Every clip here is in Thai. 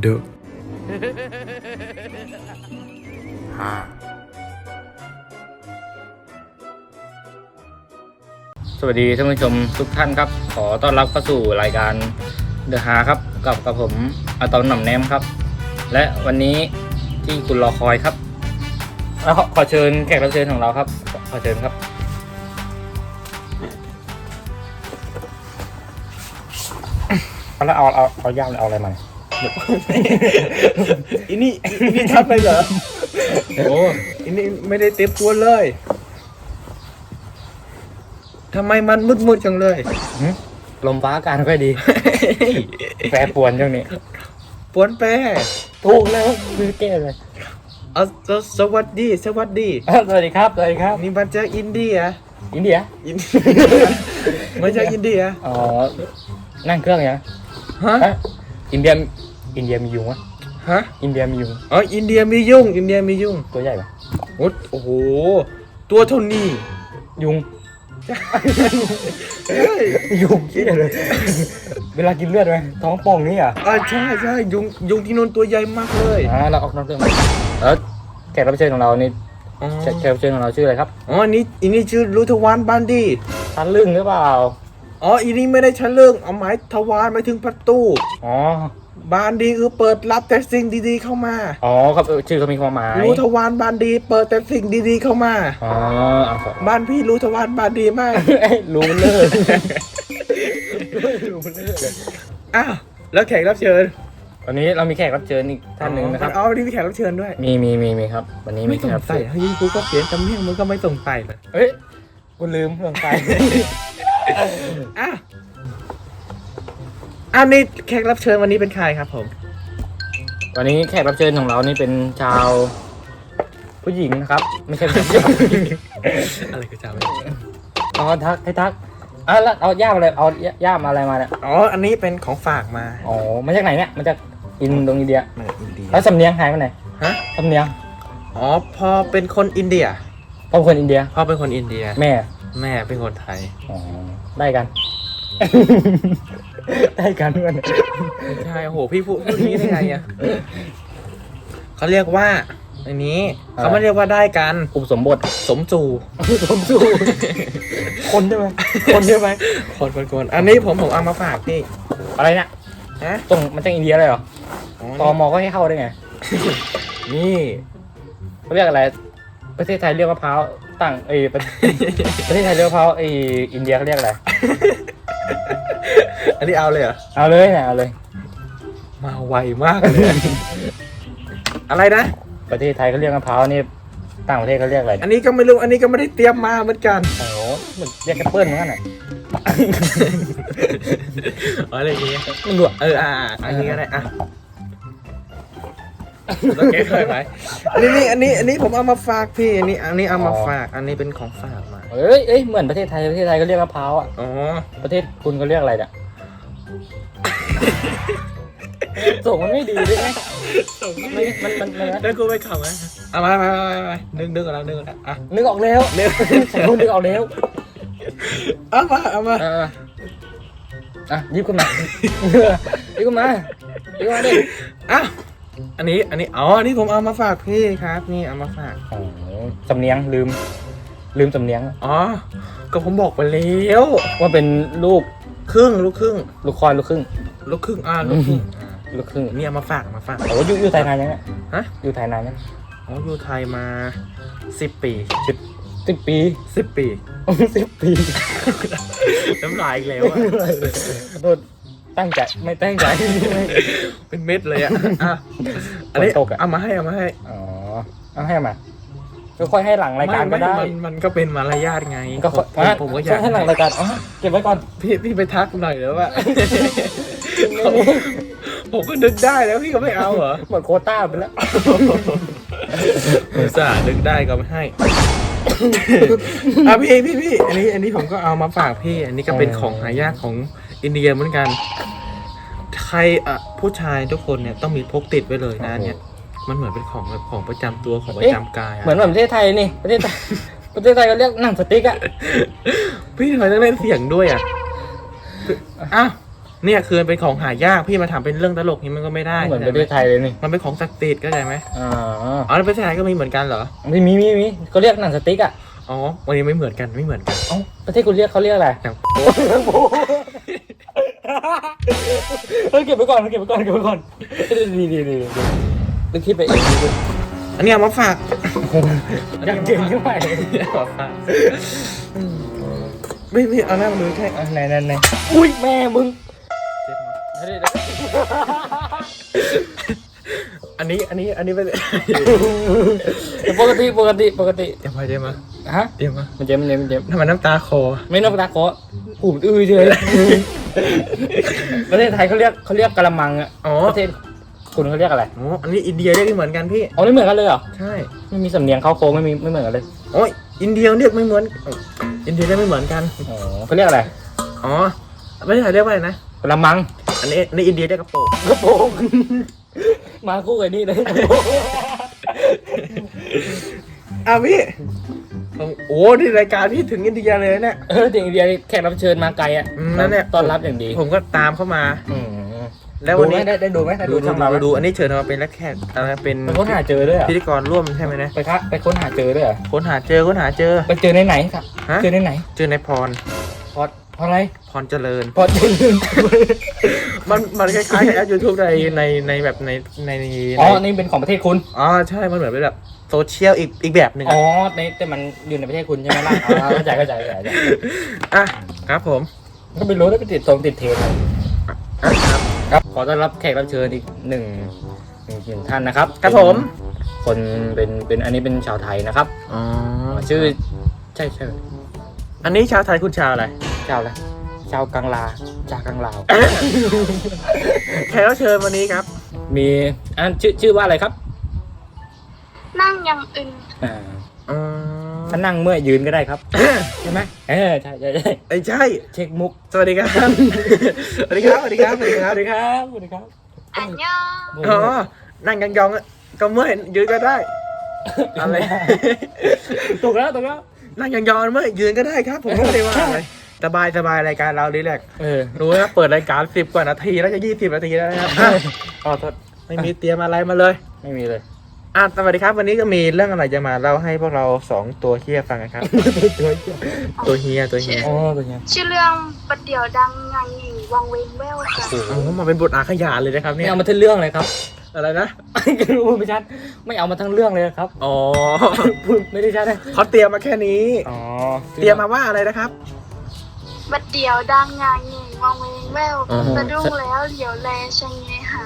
เดอะฮาสวัสดีท่านผู้ชมทุกท่านครับ ขอต้อนรับเข้าสู่รายการเดอะฮาครับ กับกับผมอาตอมหน่ำแนมครับ และวันนี้ที่คุณรอคอยครับแล้วขอขอเชิญแขกรับเชิญของเราครับ ขอขอเชิญครับเอาแล้วเอาเอาเอาย่ามเอาอะไรมา อินี่อินี่ทับไปเหรอโอ้อินี่ไม่ได้เต็มตัวเลยทำไมมันมืดๆจังเลยหึลมฟ้าอากาศไม่ค่อยดี แปรปรวนช่วงนี้ปวนแปรถูกแล้วคือแก้เลยเอาสสวัสดีสวัสดีอ้าวสวัสดีครับสวัสดีครับ นี่มาจากอินเดียอินเดียอิน มาจากอินเดียอ๋อนั่งเครื่องยังฮะ ฮะ อินเดียอินเดียมียุงวะฮะอินเดียมียุงอ๋ออินเดียมียุ่ง อินเดียมียุ่งตัวใหญ่ปะโอ้โอ้โห ตัวเท่านี้ยุงเฮ้ยยุงที่เลย เวลากินเลือดไหมท้องป่องนี่อะอ่าใช่ใช่ยุงยุงที่นนตัวใหญ่มากเลยอ่าเราออกนอกเครื่องมาแล้วแขกรับเชิญของเรานี่อ๋อแขกแขกรับเชิญของเราชื่ออะไรครับอ๋ออันนี้อันนี้ชื่อรุทวานบันดีทันลึ่งหรือเปล่า อ๋ออันนี้ไม่ได้ชั้นเรื่องเอาไม้ทวารไปถึงประตู อ๋อ บานดีคือเปิดรับแต่สิ่งดีๆเข้ามา อ๋อครับเออชื่อเขามีความหมายรู้ทวารบานดี เปิดแต่สิ่งดีๆเข้ามา อ๋อเอาครับบ้านพี่รู้ทวารบานดีมากเอ้ยรู้มันเลยรู้มันเลยอ้าวแล้วแขกรับเชิญวันนี้เรามีแขกรับเชิญอีกท่านหนึ่งนะครับเอาวันนี้มีแขกรับเชิญด้วย มีมีมีมีครับ วันนี้มีไม่แขสกงรับสัเชิยญเฮ้ยกูก็เขียนจำเนียงมึงก็ไม่สงสัยเลยเฮ้ยกูลืมเรื่องไป อ้าวอันนี้แขกรับเชิญวันนี้เป็นใครครับผม วันนี้แขกรับเชิญของเรานี่เป็นชาว ผู้หญิงนะครับ ไม่ใช่ผู้ชายอะไรก็จำไม่อ๋อทักให้ทักอะแล้วเอาย่ามอะไรเอาย่ามอะไรมาเนี่ยอ๋อ อันนี้เป็นของฝากมาอ๋อมาจากไหนเนี่ยมาจากอินโดนีเซียมาอินเดียแล้วสำเนียงหายไปไหนฮะสำเนียงอ๋อพอเป็นคนอินเดียพ่อเป็นคนอินเดียพ่อเป็นคนอินเดีย แม่ แม่เป็นคนไทย อ๋อได้กัน ได้กันเพื่อนใช่โอ้โหพี่พูดพูดอย่างนี้ได้ไงอะเขาเรียกว่าอันนี้เขาไม่เรียกว่าได้กันอุปสมบทสมจูสมสู่คนใช่ไหมคนใช่ไหมคนคนคนอันนี้ผมผมเอามาฝากพี่อะไรเนี่ยฮะตรงมันจากอินเดียเลยเหรออ๋อตมก็ให้เข้าได้ไงนี่เขาเรียกอะไร ประเทศไทยเรียกมะพร้าว ต่างเอยประประเทศไทยเรียกมะพร้าวเอยอินเดียเขาเรียกอะไร อันนี้เอาเลยเหรอ เอาเลยเนี่ยเอาเลย มาไวมากเลย อะไรนะ ประเทศไทยเขาเรียกมะพร้าวนี่ต่างประเทศเขาเรียกอะไรอันนี้ก็ไม่รู้ อันนี้ก็ไม่ได้เตรียมมาเหมือนกัน โอ้โหเหมือนเรียกแอปเปิ้ลเหมือนกันอะอะไรอย่างเงี้ย มันดูอะเอออ่าอ่าอันนี้ก็ได้อะ แล้วแกเคยไหมอันนี้นี่อันนี้อันนี้ผมเอามาฝากพี่อันนี้อันนี้เอามาฝากอันนี้เป็นของฝากมาเอ้ยเอ้ยเหมือนประเทศไทยประเทศไทยเขาเรียกมะพร้าวอะอ๋อประเทศคุณเขาเรียกอะไรเนี่ยส่งมันไม่ดีด้วยไงมันมันมันมันได้กูไปขับไหมเอามามามามานึกนึกกันแล้วนึกกันแล้วอะนึกออกแล้วนึกใส่คนนึกออกแล้วเอามาเอามาอ่าอะหยิบขึ้นมาหยิบขึ้นมาหยิบขึ้นมาดิอะ อันนี้อันนี้อ๋ออันนี้ผมเอามาฝากพี่ครับ นี่เอามาฝากโอ้โหสำเนียงลืม ลืมสำเนียง อ๋อก็ผมบอกไปแล้วว่าเป็นลูกครึ่งลูกครึ่งลูกคอยลูกครึ่งลูกครึ่งอ่าลูกครึ่งอ่าลูกครึ่งนี่เอามาฝากมาฝากโอ้อยู่อยู่ไทยนานยังเนี่ยฮะอยู่ไทยนานยังอ๋ออยู่ไทยมาสิบปีสิบสิบปีสิบปีสิบปีน้ำลายอีกแล้วอะโดน ตั้งใจไม่ตั้งใจ เป็นเม็ดเลยอะอะอันนี้ฝนตกอะ เอามาให้เอามาให้อ๋อเอาให้มาก็ค่อยให้หลังรายการก็ไม่ได้ไม่มันมันก็เป็นมารยาทไงก็ค่อยผมอะผมก็อค่ยาอกยให้หลังรายการอ๋อเก็บไว้ก่อน พี่พี่ไปทักหน่อยหรือว่า ผมก็นึกได้แล้วพี่ก็ไม่เอาเหรอหมดโควต้าไปแล้ว อุตส่าห์นึกได้ก็ไม่ให้ อะพี่พี่พี่อันนี้อันนี้ผมก็เอามาฝากพี่ อันนี้ก็เป็นของหายากของ อินเดียเหมือนกัน ใครอะผู้ชายทุกคนเนี่ยต้องมีพกติดไว้เลยนะอันเนี่ย มันเหมือนเป็นของแบบของประจำตัวของประจำกายอะเหมือนแบบประเทศไทยนี่ประเทศไทย ประเทศไทยก็เรียกหนังสติ๊กอะพี่ทำไมต้องเล่นเสียงด้วยอะอ้าวเนี่ยคือมันเป็นของหายากพี่มาทำเป็นเรื่องตลกนี่มันก็ไม่ได้เหมือนปข้าระใจเทศไทยเลยนี่มันเป็นของศักดิ์สิทธิ์เข้าใจไหมอ๋ออ๋อแล้วประเทศไทยก็มีเหมือนกันเหรอมีมีมีมีเขาเรียกหนังสติ๊กอะอ๋อวันนี้ไม่เหมือนกันไม่เหมือนกัน เอ้าประเทศคุณเรียกเขาเรียกอะไร หนัง เฮ้ยเก็บไว้ก่อนเก็บไว้ก่อนเก็บไว้ก่อนดีดีดีดีต้องคิดไปเองดิอันนี้เอามาฝากอยากเก่งขึ้นไปเอามาฝากไม่ไม่เอาหน้ามาดูใช่อะไหนไหนไหนอุ้ยแม่มึงเจ็บมากอันนี้อันนี้อันนี้เป็นปกติปกติปกติเดี๋ยวมาเดี๋ยวมาฮะเดี๋ยวมามันเจ็บมันเจ็บมันเจ็บทำไมน้ำตาคอ ไม่นอกตาโคหูมอื้อเฉย ประเทศไทยเขาเรียกเขาเรียกกะละมังอะอ๋อประเทศคุณเขาเรียกอะไรอ๋ออันนี้อินเดียเรียกไม่เหมือนกันพี่อ๋อไม่เหมือนกันเลยเหรอใช่ไม่มีสำเนียงเข้าโค้งไม่มีไม่เหมือนกันเลยโอ้ยอินเดียเรียกไม่เหมือนเอ้ยอินเดียเรียกไม่เหมือนกันอ๋อเขาเรียกอะไรอ๋อไม่ใช่เรียกว่าอะไรนะกะละมัง อันนี้ในอินเดียเรียกกระโปรงกระโปรงมาคู่กับนี่เลยอะพี่ โอ้นี่รายการพี่ถึงอินเดียเลยนะเนี่ย เออเด็กอินเดียแขกรับเชิญมาไกลอะอืมนั่นเนี่ยต้อนรับอย่างดีผมก็ตามเข้ามา อืมแล้ววันนี้ดูไหมได้ได้ดูไหมได้ดูดูดูช่องเราไหมดูอันนี้เชิญมาเป็นนักแขกอะไรเป็นไปค้นหาเจอด้วยเหรอพิธีกรร่วมใช่ไหมนะไปคะไปค้นหาเจอด้วยเหรอค้นหาเจอค้นหาเจอ ไปเจอในไหนครับฮะ เจอในไหนเจอในพรพอดพออะไรพรเจริญ พอเจอมันมันคล้ายๆกับแอปยูทูบในในในแบบในในในอ๋อนี่เป็นของประเทศคุณ อ๋อใช่มันเหมือนเป็นแบบ โซเชียลอีกอีกแบบหนึ่งอ๋อะอในแต่มันอยู่ในประเทศคุณใช่ไหมล่ะอ๋อเข้าใจเข้าใจเข้าใจเข้าใจอะครับผม ก็ไม่รู้ได้ไปติดตรงติดเทรนด์อะไรอะครับ ครับ ขอต้อนรับแขกรับเชิญอีกหนึ่งหนึ่งหนึ่งท่านนะครับครับผมคนเป็นเป็นอันนี้เป็นชาวไทยนะครับอ๋อชื่อใช่ใช่อันนี้ชาวไทยคุณชาวอะไร ชาวอะไรชาวกังลาจากกังลาวแขกรับเชิญวันนี้ครับ มีอันชื่อชื่อว่าอะไรครับ นั่งยังอึนอ่าอ๋อถ้านั่งเมื่อยยืนก็ได้ครับ ใช่ไหมเออใช่ใช่ใช่ไอ้ยใช่ เช็คมุกสวัสดีครับ สวัสดีครับ สวัสดีครับ สวัสดีคสรับ วัสดีครับสวัสดีครับอันยองอ๋อ นั่งยองๆอะก็เมื่อยยืนก็ได้ อะไรถูกแล้วถูกแล้วนั่งยองๆเมื่อยยืนก็ได้ครับ ผมไม่ได้ว่าอะไร สบายสบายรายการเราดีแหละเออรู้นะเปิดรายการสิบกว่านาทีแล้วจะยี่สิบนาทีแล้วนะครับอะขอโทษไม่มีเตรียมอะไรมาเลย ไม่มีเลย อะสวัสดีครับ วันนี้ก็มีเรื่องอะไรจะมาเล่าให้พวกเราสองตัวเฮียฟังกันครับ ตัวเฮียตัวเฮียอ๋อเป็นไงชื่อเรื่องประเดี๋ยวดังงังหญิงวังเวงแววค่ะโอ้โหโอ้มาเป็นบทอาขยานเลยนะครับไม่เนี่ยเอามาทั้งเรื่องเลยครับอะไรนะรู้ไม่ชัดไม่เอามาทั้งเรื่องเลยครับอ๋อพูดไม่ได้ชัดเลยเขาเตรียมมาแค่นี้ อ๋อเตรียมมาว่าอะไรนะครับ ประเดี๋ยวดังงังหญิงวังเวงแววอ๋อ สะดุ้งแล้วเหลียวแลชะเงหา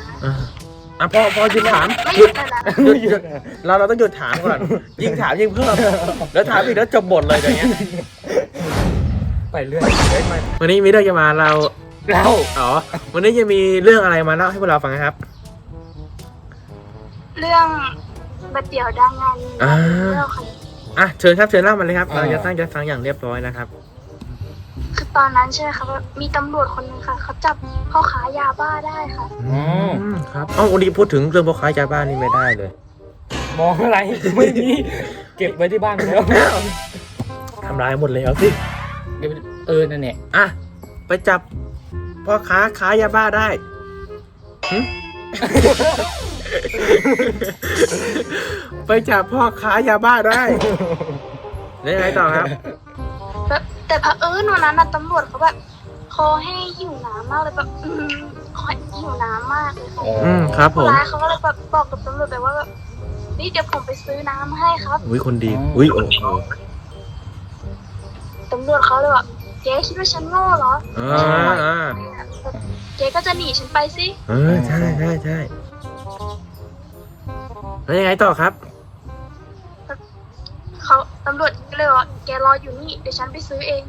อะอะพอพอหยุดถามไม่หยุดเลยนะหยุดหยุดเราเราต้องหยุดถามก่อน ยิ่งถามยิ่งเพิ่ม แล้วถามอีกแล้วจบบทเลยอย่างเงี้ยไปเรื่อยวันนี้มีเรื่องจะมาเราเราอ๋อ วันนี้จะมีเรื่องอะไรมาเล่าให้พวกเราฟังครับ เรื่องประเดี๋ยวดังงังหญิงวังเวงแววค่ะอะเชิญครับเชิญเล่ามาเลยครับ เราจะตั้งใจฟังอย่างเรียบร้อยนะครับ คือตอนนั้นใช่ไหมคะว่ามีตำรวจคนหนึงค่ะเขาจับพ่อค้ายาบ้าได้ค่ะอ๋ออืม ครับอ๋อวันนี้พูดถึงเรื่องพ่อค้ายาบ้านนี่ไม่ได้เลย มองอะไรไม่มี เก็บไว้ที่บ้านไปแล้วทำลายหมดแล้วสิเก็บไว้เออนั่นแหละอะไปจับพ่อค้าค้ายาบ้าได้หึ ไปจับพ่อค้ายาบ้าได้แล้วยังไงต่อครับ แบบแต่เผอิญวันนั้นน่ะตำรวจเขาแบบ คอให้หิวน้ำมากเลยแบบอืมขอหิวน้ำมากเลยค่ะอืมครับผมร้ายเขาก็เลยแบบบอกกับตำรวจไปว่าแบบนี่เดี๋ยวผมไปซื้อน้ำให้ครับอุ้ยคนดีอุ้ยโอ้โหตำรวจเขาเลยแบบเจ๊คิดว่าฉันโง่เหรออ่าอ่าแบบเจ๊ก็จะหนีฉันไปสิเออใช่ใช่ใช่แล้วยังไงต่อครับ เขาตำรวจก็เลยบอกว่าแกรออยู่นี่เดี๋ยวฉันไปซื้อเอง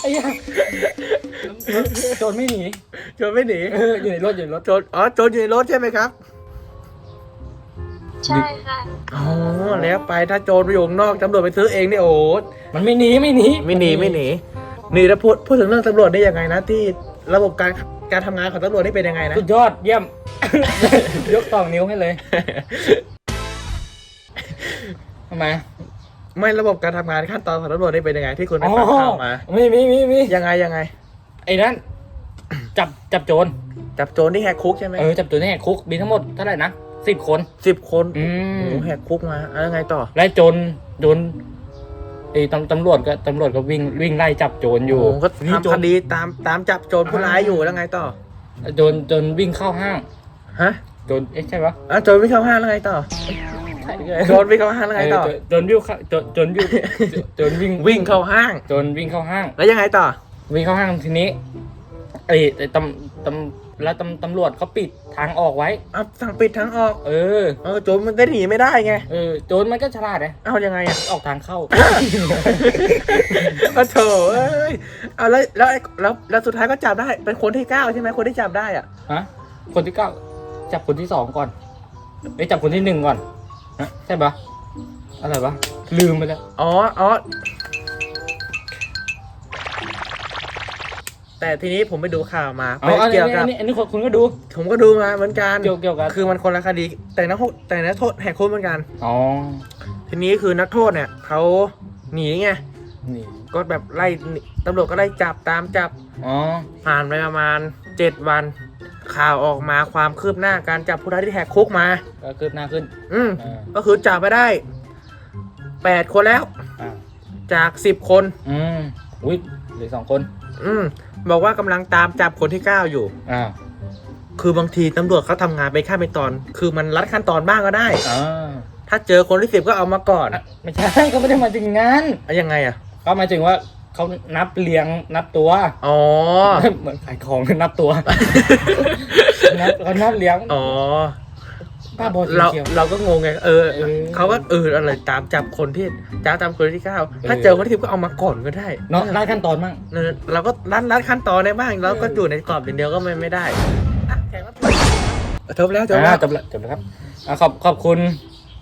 ไอ้ยาโจรไม่หนีโจรไม่หนี เอออยู่ในรถอยู่ในรถ โจร อ๋อ โจรอยู่ในรถใช่ไหมครับ ใช่ค่ะ อ๋อ แล้วไปถ้าโจรไปอยู่ข้างนอกตำรวจไปซื้อเองเนี่ยโอ้มันไม่หนีไม่หนีไม่หนีไม่หนีหนีแล้วพูดพูดถึงเรื่องตำรวจได้ยังไงนะที่ระบบการการทำงานของตำรวจนี่เป็นยังไงนะ สุดยอดเยี่ยม ยกสองนิ้วให้เลยทำไม ไม่ระบบการทำงานขั้นตอนของตำรวจนี่เป็นยังไง ที่คุณไปฟังข่าวมา มีมีมีมียังไงยังไง ไอ้นั่น จับจับโจรจับโจรที่แหกคุกใช่ไหมเออจับโจรให้แหกคุกมีทั้งหมดเท่าไหร่นะสิบคนสิบคนอืมโอ้โหแหกคุกมาแล้วไงต่อและโจรโจรไอ้ตำตำรวจก็ตำรวจก็วิ่งวิ่งไล่จับโจรอยู่โอ้โหก็นี่โจทำครดีตามตามจับโจรผู้ร้ายอยู่แล้วไงต่อโจรโจรวิ่งเข้าห้างฮะโจรเอ๊ะใช่ปะอะโจรวิ่งเข้าห้างแล้วไงต่อใช่ โจรวิ่งเข้าห้างแล้วไงต่อเโจรวิ่งเข้าโจรโจรวิ่งโจรวิ่งวิ่งเข้าห้างโจรวิ่งเข้าห้าง แล้วยังไงต่อ วิ่งเข้าห้างทีนี้ไอ้ไอ้ตำตำแล้วตำตำรวจเขาปิดทางออกไว้ เอาสั่งปิดทางออกเออ เออโจรมันได้หนีไม่ได้ไง เออโจรมันก็ฉลาดนะเอายังไงอะออกทางเข้า โอ้โถเอ้ยเอาแล้วแล้วไอ้แล้วแล้วสุดท้ายก็จับได้ เป็นคนที่เก้าใช่ไหมคนที่จับได้อะ ฮะ คนที่เก้าจับคนที่สองก่อนไอ้ยจับคนที่หนึ่งก่อนฮะ ใช่ปะอะไรวะลืมไปแล้ว อ๋ออ๋อแต่ทีนี้ผมไปดูข่าวมาอ๋ออันนี้เกี่ยวกัอับนนี้อันนี้คุณคุณก็ดู ผมก็ดูมาเหมือนกันเกี่ยวเกี่ยวกับคือมันคนละคดี แต่นักโทษแต่นักโทษแหกคุกเหมือนกัน อ๋อ ทีนี้คือนักโทษเนี่ยเขาหนีไงนี่ ก็แบบไล่ตำรวจก็ไล่จับตามจับอ๋อ ผ่านไปประมาณเจ็ดวัน ข่าวออกมาความคืบหน้าการจับผู้ร้ายที่แหกคุกมา ก็คืบหน้าขึ้นอืมอ่าก็คือจับไปได้แปดคนแล้วอ่าจากสิบคน อืมอุ้ยเหลือสองคนอืมบอกว่ากำลังตามจับคนที่เก้าอยู่อ่าคือบางทีตำรวจเขาทำงานไปขั้นเป็นตอน คือมันรัดขั้นตอนบ้างก็ได้ อ่าถ้าเจอคนที่สิบก็เอามาก่อนอะไม่ใช่ก็ไม่ได้มาถึงงาน อะยังไงอะก็หมายถึงว่า เขานับเรียงนับตัว อ๋อ เหมือนขายของนับตัวนับเขานับเลี้ยงอ๋อป้าบอเราเชียว เราก็งงไงเออเออ เขาก็เอออะไรตามจับคนที่จับตามคนที่เก้าถ้าเจอคนที่สิบก็เอามาก่อนก็ได้เนาะได้ขั้นตอนมั่ง เออเราก็รัดรัดขั้นตอนได้บ้างเราก็อยู่ในกรอบอย่างเดียวก็ไม่ไม่ได้อะแขกรับเชิญจบแล้วจบแล้อ่าวจบแล้วจบแล้วครับอะขอบขอบคุณ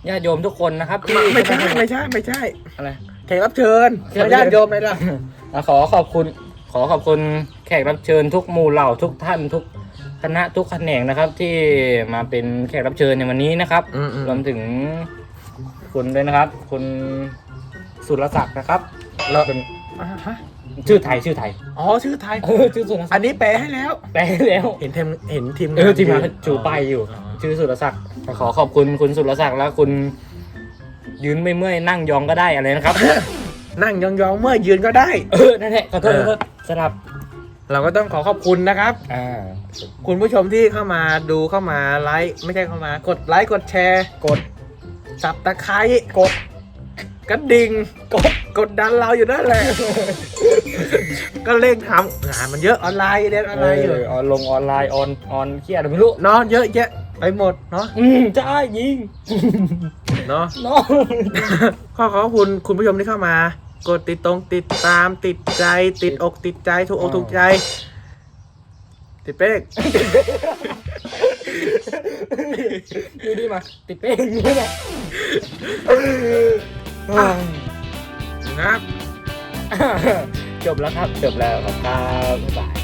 ญาติโยมทุกคนนะครับที่ไม่ใช่ไม่ใช่ไม่ใช่ อะไร แขกรับเชิญแขกรับเชิญญาติโยมเลยล่ะ อะขอขอบคุณ ขอขอบคุณแขกรับเชิญทุกหมู่เหล่าทุกท่านทุกคณะทุกแขนงนะครับ ที่มาเป็นแขกรับเชิญในวันนี้นะครับ อืมอืม รวมถึงคุณด้วยนะครับ คุณสุรศักดิ์นะครับแล้วเป็นอ่าฮะชื่อไทยชื่อไทยอ๋อชื่อไทย เออชื่อสุรศัอักนดิ์นี้แปลให้แล้ว แปลแล้ว เห็นทีมเห็นทีมเออทีมงานยืนชูป้ายอยู่ ชื่อสุรศักดิ์ขอขอบคุณคุณสุรศักดิ์และคุณ ยืนไม่เมื่อยนั่งยองก็ได้อะไรนะครับ นั่งยองๆเมื่อยืนก็ได้ เออนั่นแหละขอโทษขอโทษสลับเราก็ต้องขอขอบคุณนะครับ อ่าคุณผู้ชมที่เข้ามาดูเข้ามาไลค์ไม่ใช่เข้ามากดไลค์กดแชร์กดสับตะไคร้กดกระดิ่งกดกดดันเราอยู่นั่นแหละ ก็เร่งทำงานมันเยอะออนไลน์เรียนออนไลน์อยู่เออนลงออนไลน์ออนออนเครียดไม่รู้เนาะเยอะแยะไปหมดเนาะอืมใช่ยิง เนาะเนาะขอขอบคุณคุณผู้ชมที่เข้ามา กดติดตรงติดตามติดใจ ติดอกติดใจถูกอกถูกใจ ติดเป๊กดูดิมา ติดเป้งดูดิมาครับ จบแล้วครับ จบแล้วครับบ๊ายบาย